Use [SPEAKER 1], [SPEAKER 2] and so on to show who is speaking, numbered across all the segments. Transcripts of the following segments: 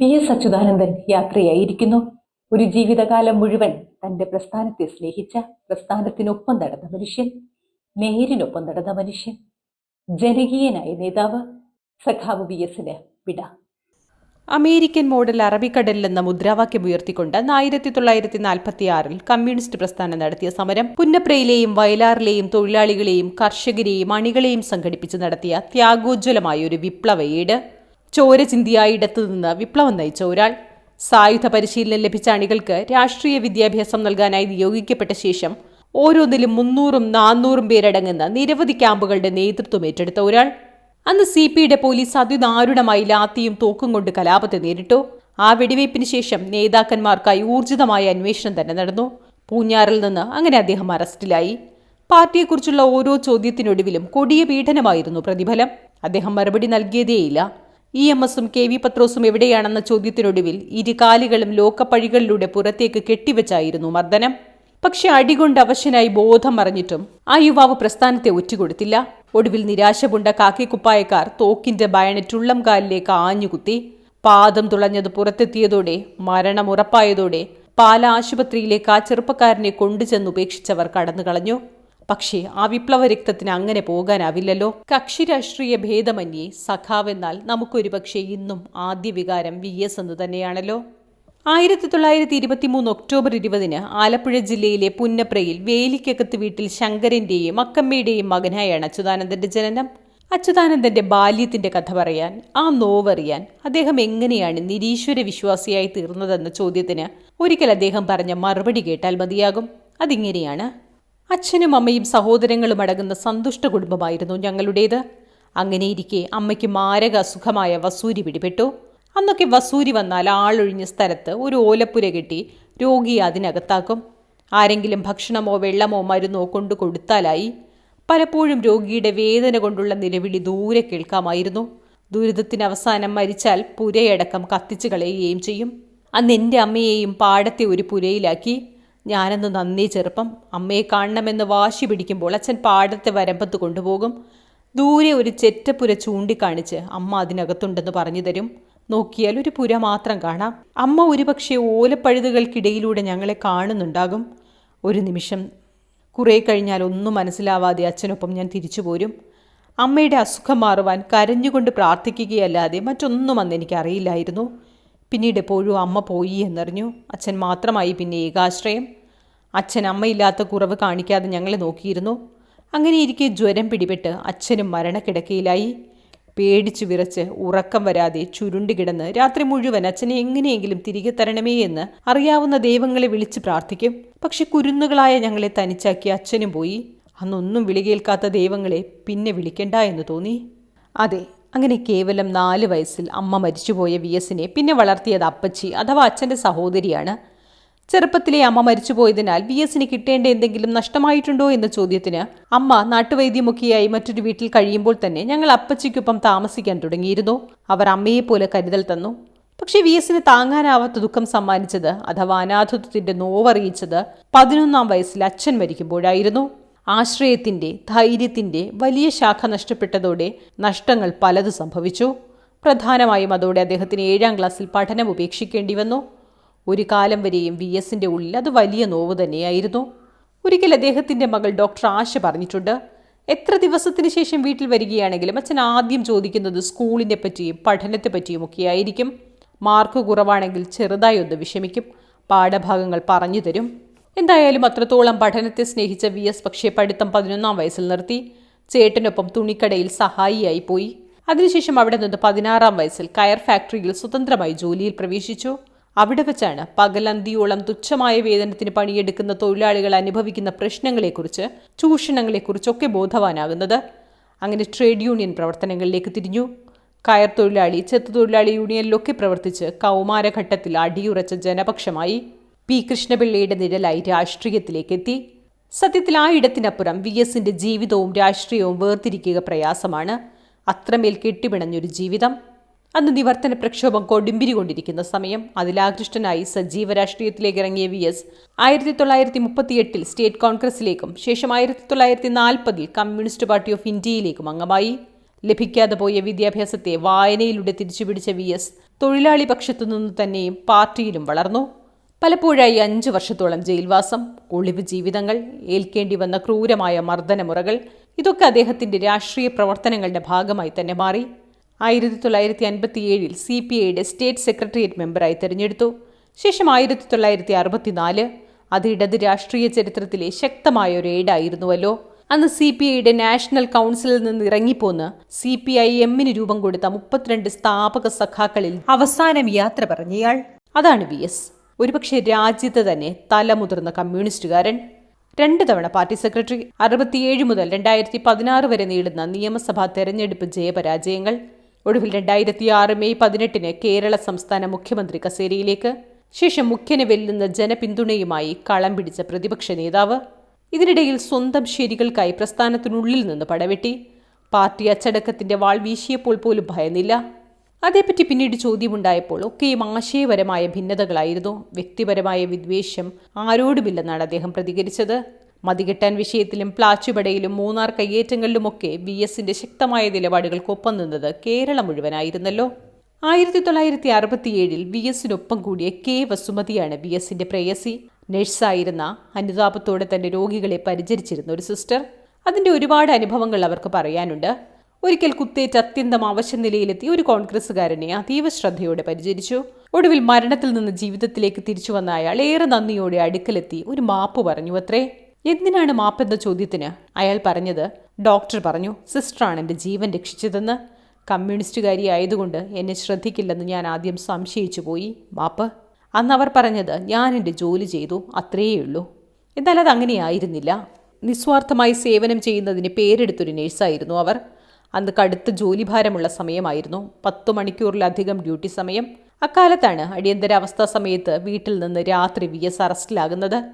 [SPEAKER 1] P S Achuthanandan യാത്രയായിരിക്കുന്നു. ഒരു ജീവിതകാലം മുഴുവൻ തന്റെ പ്രസ്ഥാനത്തെ സ്നേഹിച്ച പ്രസ്ഥാനത്തിനൊപ്പം നടന്ന മനുഷ്യൻ നേരിനൊപ്പം നടന്ന മനുഷ്യൻ ജനകീയനായ നേതാവ് സഖാവ് വി എസിന് വിട.
[SPEAKER 2] അമേരിക്കൻ മോഡൽ അറബിക്കടലിൽ എന്ന മുദ്രാവാക്യം ഉയർത്തിക്കൊണ്ട് ആയിരത്തി തൊള്ളായിരത്തി നാൽപ്പത്തി ആറിൽ കമ്മ്യൂണിസ്റ്റ് പ്രസ്ഥാനം നടത്തിയ സമരം പുന്നപ്രയിലെയും വയലാറിലെയും തൊഴിലാളികളെയും കർഷകരെയും അണികളെയും സംഘടിപ്പിച്ച് നടത്തിയ ത്യാഗോജ്വലമായ ഒരു വിപ്ലവ ഏട്. ചോര ചിന്തിയായ ഇടത്തു നിന്ന് വിപ്ലവം നയിച്ച ഒരാൾ. സായുധ പരിശീലനം ലഭിച്ച അണികൾക്ക് രാഷ്ട്രീയ വിദ്യാഭ്യാസം നൽകാനായി നിയോഗിക്കപ്പെട്ട ശേഷം ഓരോന്നിലും മുന്നൂറും നാനൂറും പേരടങ്ങുന്ന നിരവധി ക്യാമ്പുകളുടെ നേതൃത്വം ഏറ്റെടുത്ത ഒരാൾ. അന്ന് സി പിയുടെ പോലീസ് അതിദാരുണമായി ലാത്തിയും തോക്കും കൊണ്ട് കലാപത്തെ നേരിട്ടു. ആ വെടിവയ്പ്പിന് ശേഷം നേതാക്കന്മാർക്കായി ഊർജിതമായ അന്വേഷണം തന്നെ നടന്നു. പൂഞ്ഞാറിൽ നിന്ന് അങ്ങനെ അദ്ദേഹം അറസ്റ്റിലായി. പാർട്ടിയെക്കുറിച്ചുള്ള ഓരോ ചോദ്യത്തിനൊടുവിലും കൊടിയ പീഡനമായിരുന്നു പ്രതിഫലം. അദ്ദേഹം മറുപടി നൽകിയതേയില്ല. ഇ എം എസും കെ വി പത്രോസും എവിടെയാണെന്ന ചോദ്യത്തിനൊടുവിൽ ഇരുകാലുകളും ലോക്കപ്പഴികളിലൂടെ പുറത്തേക്ക് കെട്ടിവെച്ചായിരുന്നു മർദ്ദനം. പക്ഷെ അടികൊണ്ട് അവശനായി ബോധം മറിഞ്ഞിട്ടും ആ യുവാവ് പ്രസ്ഥാനത്തെ ഒറ്റുകൊടുത്തില്ല. ഒടുവിൽ നിരാശപുണ്ട കാക്കിക്കുപ്പായക്കാർ തോക്കിന്റെ ബയണറ്റ് ഉള്ളം കാലിലേക്ക് ആഞ്ഞുകുത്തി. പാദം തുളഞ്ഞത് പുറത്തെത്തിയതോടെ മരണം ഉറപ്പായതോടെ പാല ആശുപത്രിയിലേക്ക് ആ ചെറുപ്പക്കാരനെ കൊണ്ടുചെന്ന് ഉപേക്ഷിച്ചവർ കടന്നു കളഞ്ഞു പക്ഷേ ആ വിപ്ലവ രക്തത്തിന് അങ്ങനെ പോകാനാവില്ലല്ലോ. കക്ഷി രാഷ്ട്രീയ ഭേദമന്യേ സഖാവെന്നാൽ നമുക്കൊരുപക്ഷെ ഇന്നും ആദ്യ വികാരം വി എസ് എന്ന് തന്നെയാണല്ലോ. ആയിരത്തി തൊള്ളായിരത്തി ഇരുപത്തിമൂന്ന് ഒക്ടോബർ ഇരുപതിന് ആലപ്പുഴ ജില്ലയിലെ പുന്നപ്രയിൽ വേലിക്കകത്ത് വീട്ടിൽ ശങ്കരന്റെയും അക്കമ്മയുടെയും മകനായാണ് അച്യുതാനന്ദന്റെ ജനനം. അച്യുതാനന്ദന്റെ ബാല്യത്തിന്റെ കഥ പറയാൻ ആ നോവറിയാൻ അദ്ദേഹം എങ്ങനെയാണ് നിരീശ്വര വിശ്വാസിയായി തീർന്നതെന്ന ചോദ്യത്തിന് ഒരിക്കൽ അദ്ദേഹം പറഞ്ഞ മറുപടി കേട്ടാൽ മതിയാകും. അതിങ്ങനെയാണ് അച്ഛനും അമ്മയും സഹോദരങ്ങളും അടങ്ങുന്ന സന്തുഷ്ട കുടുംബമായിരുന്നു ഞങ്ങളുടേത്. അങ്ങനെയിരിക്കെ അമ്മയ്ക്ക് മാരക അസുഖമായ വസൂരി പിടിപെട്ടു. അന്നൊക്കെ വസൂരി വന്നാൽ ആളൊഴിഞ്ഞ സ്ഥലത്ത് ഒരു ഓലപ്പുര കെട്ടി രോഗിയെ അതിനകത്താക്കും. ആരെങ്കിലും ഭക്ഷണമോ വെള്ളമോ മരുന്നോ കൊണ്ടു കൊടുത്താലായി. പലപ്പോഴും രോഗിയുടെ വേദന കൊണ്ടുള്ള നിലവിളി ദൂരെ കേൾക്കാമായിരുന്നു. ദുരിതത്തിന് അവസാനം മരിച്ചാൽ പുരയടക്കം കത്തിച്ചു കളയുകയും ചെയ്യും. അന്ന് എന്റെ അമ്മയെയും പാടത്തെ ഒരു പുരയിലാക്കി. ഞാനന്ന് നന്ദി ചെറുപ്പം അമ്മയെ കാണണമെന്ന് വാശി പിടിക്കുമ്പോൾ അച്ഛൻ പാടത്തെ വരമ്പത്ത് കൊണ്ടുപോകും. ദൂരെ ഒരു ചെറ്റപ്പുര ചൂണ്ടിക്കാണിച്ച് അമ്മ അതിനകത്തുണ്ടെന്ന് പറഞ്ഞു തരും. നോക്കിയാൽ ഒരു പുര മാത്രം കാണാം. അമ്മ ഒരുപക്ഷെ ഓലപ്പഴുതുകൾക്കിടയിലൂടെ ഞങ്ങളെ കാണുന്നുണ്ടാകും. ഒരു നിമിഷം കുറേ കഴിഞ്ഞാൽ ഒന്നും മനസ്സിലാവാതെ അച്ഛനൊപ്പം ഞാൻ തിരിച്ചു പോരും. അമ്മയുടെ അസുഖം മാറുവാൻ കരഞ്ഞുകൊണ്ട് പ്രാർത്ഥിക്കുകയല്ലാതെ മറ്റൊന്നും അന്ന് എനിക്കറിയില്ലായിരുന്നു. പിന്നീട് എപ്പോഴും അമ്മ പോയി എന്നറിഞ്ഞു. അച്ഛൻ മാത്രമായി പിന്നെ ഏകാശ്രയം. അച്ഛൻ അമ്മയില്ലാത്ത കുറവ് കാണിക്കാതെ ഞങ്ങളെ നോക്കിയിരുന്നു. അങ്ങനെ ഇരിക്കെ ജ്വരം പിടിപെട്ട് അച്ഛനും മരണക്കിടക്കയിലായി. പേടിച്ചു വിറച്ച് ഉറക്കം വരാതെ ചുരുണ്ടു കിടന്ന് രാത്രി മുഴുവൻ അച്ഛനെ എങ്ങനെയെങ്കിലും തിരികെ തരണമേ എന്ന് അറിയാവുന്ന ദൈവങ്ങളെ വിളിച്ച് പ്രാർത്ഥിക്കും. പക്ഷെ കുരുന്നുകളായ ഞങ്ങളെ തനിച്ചാക്കി അച്ഛനും പോയി. അന്നൊന്നും വിളി കേൾക്കാത്ത ദൈവങ്ങളെ പിന്നെ വിളിക്കണ്ട എന്ന് തോന്നി. അതെ അങ്ങനെ കേവലം നാല് വയസ്സിൽ അമ്മ മരിച്ചുപോയ വി എസിനെ പിന്നെ വളർത്തിയത് അപ്പച്ചി അഥവാ അച്ഛന്റെ സഹോദരിയാണ്. ചെറുപ്പത്തിലെ അമ്മ മരിച്ചുപോയതിനാൽ വി എസിന് കിട്ടേണ്ട എന്തെങ്കിലും നഷ്ടമായിട്ടുണ്ടോ എന്ന ചോദ്യത്തിന് അമ്മ നാട്ടുവൈദ്യമൊക്കെയായി മറ്റൊരു വീട്ടിൽ കഴിയുമ്പോൾ തന്നെ ഞങ്ങൾ അപ്പച്ചിക്കൊപ്പം താമസിക്കാൻ തുടങ്ങിയിരുന്നു. അവർ അമ്മയെപ്പോലെ കരുതൽ തന്നു. പക്ഷേ വി എസിന് താങ്ങാനാവാത്ത ദുഃഖം സമ്മാനിച്ചത് അഥവാ അനാഥത്വത്തിന്റെ നോവറിയിച്ചത് പതിനൊന്നാം വയസ്സിൽ അച്ഛൻ മരിക്കുമ്പോഴായിരുന്നു. ആശ്രയത്തിന്റെ ധൈര്യത്തിന്റെ വലിയ ശാഖ നഷ്ടപ്പെട്ടതോടെ നഷ്ടങ്ങൾ പലത് സംഭവിച്ചു. പ്രധാനമായും അതോടെ അദ്ദേഹത്തിന് ഏഴാം ക്ലാസ്സിൽ പഠനം ഉപേക്ഷിക്കേണ്ടി വന്നു. ഒരു കാലം വരെയും വി എസിന്റെ ഉള്ളിൽ അത് വലിയ നോവ് തന്നെയായിരുന്നു. ഒരിക്കൽ അദ്ദേഹത്തിന്റെ മകൾ ഡോക്ടർ ആശ പറഞ്ഞിട്ടുണ്ട് എത്ര ദിവസത്തിന് ശേഷം വീട്ടിൽ വരികയാണെങ്കിലും അച്ഛൻ ആദ്യം ചോദിക്കുന്നത് സ്കൂളിനെ പറ്റിയും പഠനത്തെ പറ്റിയും ഒക്കെ ആയിരിക്കും. മാർക്ക് കുറവാണെങ്കിൽ ചെറുതായി ഒന്ന് വിഷമിക്കും. പാഠഭാഗങ്ങൾ പറഞ്ഞു തരും. എന്തായാലും അത്രത്തോളം പഠനത്തെ സ്നേഹിച്ച വി എസ് പക്ഷേ പഠിത്തം പതിനൊന്നാം വയസ്സിൽ നിർത്തി. ചേട്ടനൊപ്പം തുണിക്കടയിൽ സഹായിയായി പോയി. അതിനുശേഷം അവിടെ നിന്ന് പതിനാറാം വയസ്സിൽ കയർ ഫാക്ടറിയിൽ സ്വതന്ത്രമായി ജോലിയിൽ പ്രവേശിച്ചു. അവിടെ വെച്ചാണ് പകലന്തിയോളം തുച്ഛമായ വേതനത്തിന് പണിയെടുക്കുന്ന തൊഴിലാളികൾ അനുഭവിക്കുന്ന പ്രശ്നങ്ങളെക്കുറിച്ച് ചൂഷണങ്ങളെക്കുറിച്ചൊക്കെ ബോധവാനാകുന്നത്. അങ്ങനെ ട്രേഡ് യൂണിയൻ പ്രവർത്തനങ്ങളിലേക്ക് തിരിഞ്ഞു. കയർ തൊഴിലാളി ചെത്തു തൊഴിലാളി യൂണിയനിലൊക്കെ പ്രവർത്തിച്ച് കൗമാരഘട്ടത്തിൽ അടിയുറച്ച ജനപക്ഷമായി. പി കൃഷ്ണപിള്ളയുടെ നിഴലായി രാഷ്ട്രീയത്തിലേക്ക് എത്തി സത്യത്തിൽ ആ ഇടത്തിനപ്പുറം വി എസിന്റെ ജീവിതവും രാഷ്ട്രീയവും വേർതിരിക്കുക പ്രയാസമാണ്. അത്രമേൽ കെട്ടിപിണഞ്ഞൊരു ജീവിതം. അന്ന് നിവർത്തന പ്രക്ഷോഭം കൊടുമ്പിരി കൊണ്ടിരിക്കുന്ന സമയം അതിലാകൃഷ്ടനായി സജീവ രാഷ്ട്രീയത്തിലേക്ക് ഇറങ്ങിയ വി എസ് ആയിരത്തി തൊള്ളായിരത്തി മുപ്പത്തിയെട്ടിൽ സ്റ്റേറ്റ് കോൺഗ്രസിലേക്കും ശേഷം ആയിരത്തി തൊള്ളായിരത്തി നാൽപ്പതിൽ കമ്മ്യൂണിസ്റ്റ് പാർട്ടി ഓഫ് ഇന്ത്യയിലേക്കും അംഗമായി. ലഭിക്കാതെ പോയ വിദ്യാഭ്യാസത്തെ വായനയിലൂടെ തിരിച്ചുപിടിച്ച വി എസ് തൊഴിലാളി പക്ഷത്തു നിന്ന് തന്നെയും പാർട്ടിയിലും വളർന്നു. പലപ്പോഴായി അഞ്ചു വർഷത്തോളം ജയിൽവാസം ഒളിവ് ജീവിതങ്ങൾ ഏൽക്കേണ്ടി വന്ന ക്രൂരമായ മർദ്ദനമുറകൾ ഇതൊക്കെ അദ്ദേഹത്തിന്റെ രാഷ്ട്രീയ പ്രവർത്തനങ്ങളുടെ ഭാഗമായി തന്നെ മാറി. ആയിരത്തി തൊള്ളായിരത്തി അൻപത്തിയേഴിൽ സി പി ഐയുടെ സ്റ്റേറ്റ് സെക്രട്ടേറിയറ്റ് മെമ്പറായി തെരഞ്ഞെടുത്തു. ശേഷം ആയിരത്തി തൊള്ളായിരത്തി അറുപത്തിനാല് അത് ഇടത് രാഷ്ട്രീയ ചരിത്രത്തിലെ ശക്തമായ ഒരു ഏടായിരുന്നുവല്ലോ. അന്ന് സി പി ഐയുടെ നാഷണൽ കൗൺസിലിൽ നിന്ന് ഇറങ്ങിപ്പോന്ന് സി പി ഐ എമ്മിന് രൂപം കൊടുത്ത മുപ്പത്തിരണ്ട് സ്ഥാപക സഖാക്കളിൽ
[SPEAKER 1] അവസാനം യാത്ര പറഞ്ഞയാൾ.
[SPEAKER 2] അതാണ് വി എസ്. ഒരുപക്ഷെ രാജ്യത്ത് തന്നെ തലമുതിർന്ന കമ്മ്യൂണിസ്റ്റുകാരൻ. രണ്ട് തവണ പാർട്ടി സെക്രട്ടറി അറുപത്തിയേഴ് മുതൽ രണ്ടായിരത്തി പതിനാറ് വരെ നീളുന്ന നിയമസഭാ തെരഞ്ഞെടുപ്പ് ജയപരാജയങ്ങൾ. ഒടുവിൽ രണ്ടായിരത്തി ആറ് മെയ് പതിനെട്ടിന് കേരള സംസ്ഥാന മുഖ്യമന്ത്രി കസേരയിലേക്ക്. ശേഷം മുഖ്യനെ വെല്ലുന്ന ജനപിന്തുണയുമായി കളം പിടിച്ച പ്രതിപക്ഷ നേതാവ്. ഇതിനിടയിൽ സ്വന്തം ശരികൾക്കായി പ്രസ്ഥാനത്തിനുള്ളിൽ നിന്ന് പടവെട്ടി. പാർട്ടി അച്ചടക്കത്തിന്റെ വാൾ വീശിയപ്പോൾ പോലും ഭയന്നില്ല. അതേപ്പറ്റി പിന്നീട് ചോദ്യമുണ്ടായപ്പോൾ ഒക്കെയും ആശയപരമായ ഭിന്നതകളായിരുന്നു. വ്യക്തിപരമായ വിദ്വേഷം ആരോടുമില്ലെന്നാണ് അദ്ദേഹം പ്രതികരിച്ചത്. മതികെട്ടാൻ വിഷയത്തിലും പ്ലാച്ചുപടയിലും മൂന്നാർ കയ്യേറ്റങ്ങളിലുമൊക്കെ വി എസിന്റെ ശക്തമായ നിലപാടുകൾക്കൊപ്പം നിന്നത് കേരളം മുഴുവനായിരുന്നല്ലോ. ആയിരത്തി തൊള്ളായിരത്തി അറുപത്തിയേഴിൽ വി എസിനൊപ്പം കൂടിയ കെ വസുമതിയാണ് വി എസിന്റെ പ്രേയസി. നഴ്സായിരുന്ന അനുതാപത്തോടെ തന്റെ രോഗികളെ പരിചരിച്ചിരുന്ന ഒരു സിസ്റ്റർ. അതിന്റെ ഒരുപാട് അനുഭവങ്ങൾ അവർക്ക് പറയാനുണ്ട്. ഒരിക്കൽ കുത്തേറ്റ് അത്യന്തം അവശ നിലയിലെത്തിയ ഒരു കോൺഗ്രസ്സുകാരനെ അതീവ ശ്രദ്ധയോടെ പരിചരിച്ചു. ഒടുവിൽ മരണത്തിൽ നിന്ന് ജീവിതത്തിലേക്ക് തിരിച്ചു വന്ന അയാൾ ഏറെ നന്ദിയോടെ അടുക്കലെത്തി ഒരു മാപ്പ് പറഞ്ഞു അത്രേ എന്തിനാണ് മാപ്പെന്ന ചോദ്യത്തിന്? അയാൾ പറഞ്ഞത് ഡോക്ടർ പറഞ്ഞു സിസ്റ്ററാണ് എന്റെ ജീവൻ രക്ഷിച്ചതെന്ന്. കമ്മ്യൂണിസ്റ്റുകാരി ആയതുകൊണ്ട് എന്നെ ശ്രദ്ധിക്കില്ലെന്ന് ഞാൻ ആദ്യം സംശയിച്ചു പോയി മാപ്പ്. അന്ന് അവർ പറഞ്ഞത് ഞാൻ എന്റെ ജോലി ചെയ്തു അത്രയേ ഉള്ളൂ. എന്നാൽ അത് അങ്ങനെയായിരുന്നില്ല. നിസ്വാർത്ഥമായി സേവനം ചെയ്യുന്നതിന് പേരെടുത്തൊരു നേഴ്സായിരുന്നു അവർ. അന്ന് കടുത്ത ജോലിഭാരമുള്ള സമയമായിരുന്നു. പത്തു മണിക്കൂറിലധികം ഡ്യൂട്ടി സമയം. അക്കാലത്താണ് അടിയന്തരാവസ്ഥാ സമയത്ത് വീട്ടിൽ നിന്ന് രാത്രി വി എസ് അറസ്റ്റിലാകുന്നത്.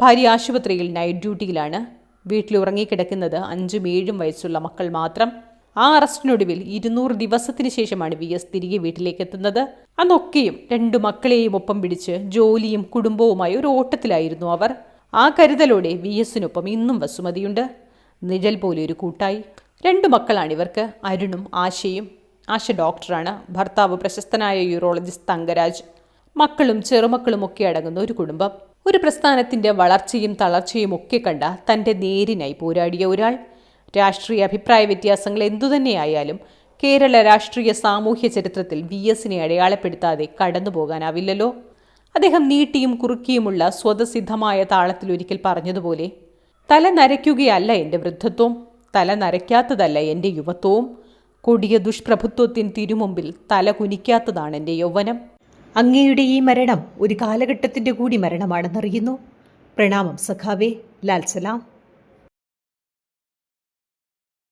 [SPEAKER 2] ഭാര്യ ആശുപത്രിയിൽ നൈറ്റ് ഡ്യൂട്ടിയിലാണ്. വീട്ടിൽ ഉറങ്ങിക്കിടക്കുന്നത് അഞ്ചും ഏഴും വയസ്സുള്ള മക്കൾ മാത്രം. ആ അറസ്റ്റിനൊടുവിൽ ഇരുന്നൂറ് ദിവസത്തിന് ശേഷമാണ് വി എസ് തിരികെ വീട്ടിലേക്ക് എത്തുന്നത് അന്നൊക്കെയും രണ്ടു മക്കളെയും ഒപ്പം പിടിച്ച് ജോലിയും കുടുംബവുമായി ഒരു ഓട്ടത്തിലായിരുന്നു അവർ. ആ കരുതലോടെ വി എസിനൊപ്പം ഇന്നും വസുമതിയുണ്ട്. നിഴൽ പോലെ ഒരു കൂട്ടായി. രണ്ടു മക്കളാണ് ഇവർക്ക്. അരുണും ആശയും. ആശ ഡോക്ടറാണ്. ഭർത്താവ് പ്രശസ്തനായ യൂറോളജിസ്റ്റ് തങ്കരാജ്. മക്കളും ചെറുമക്കളും ഒക്കെ അടങ്ങുന്ന ഒരു കുടുംബം. ഒരു പ്രസ്ഥാനത്തിന്റെ വളർച്ചയും തളർച്ചയും ഒക്കെ കണ്ട തന്റെ നേരിനായി പോരാടിയ ഒരാൾ. രാഷ്ട്രീയ അഭിപ്രായ വ്യത്യാസങ്ങൾ എന്തുതന്നെയായാലും കേരള രാഷ്ട്രീയ സാമൂഹ്യ ചരിത്രത്തിൽ വി എസിനെ അടയാളപ്പെടുത്താതെ കടന്നു പോകാനാവില്ലല്ലോ. അദ്ദേഹം നീട്ടിയും കുറുക്കിയുമുള്ള സ്വതസിദ്ധമായ താളത്തിൽ ഒരിക്കൽ പറഞ്ഞതുപോലെ തല നരയ്ക്കുകയല്ല എന്റെ വൃദ്ധത്വം. തല നരയ്ക്കാത്തതല്ല എന്റെ യുവത്വവും. കൊടിയ ദുഷ്പ്രഭുത്വത്തിന് തിരുമുമ്പിൽ തല കുനിക്കാത്തതാണ് എന്റെ യൗവനം.
[SPEAKER 1] അങ്ങയുടെ ഈ മരണം ഒരു കാലഘട്ടത്തിന്റെ കൂടി മരണമാണെന്നറിയുന്നു. പ്രണാമം സഖാവേ ലാൽ സലാം.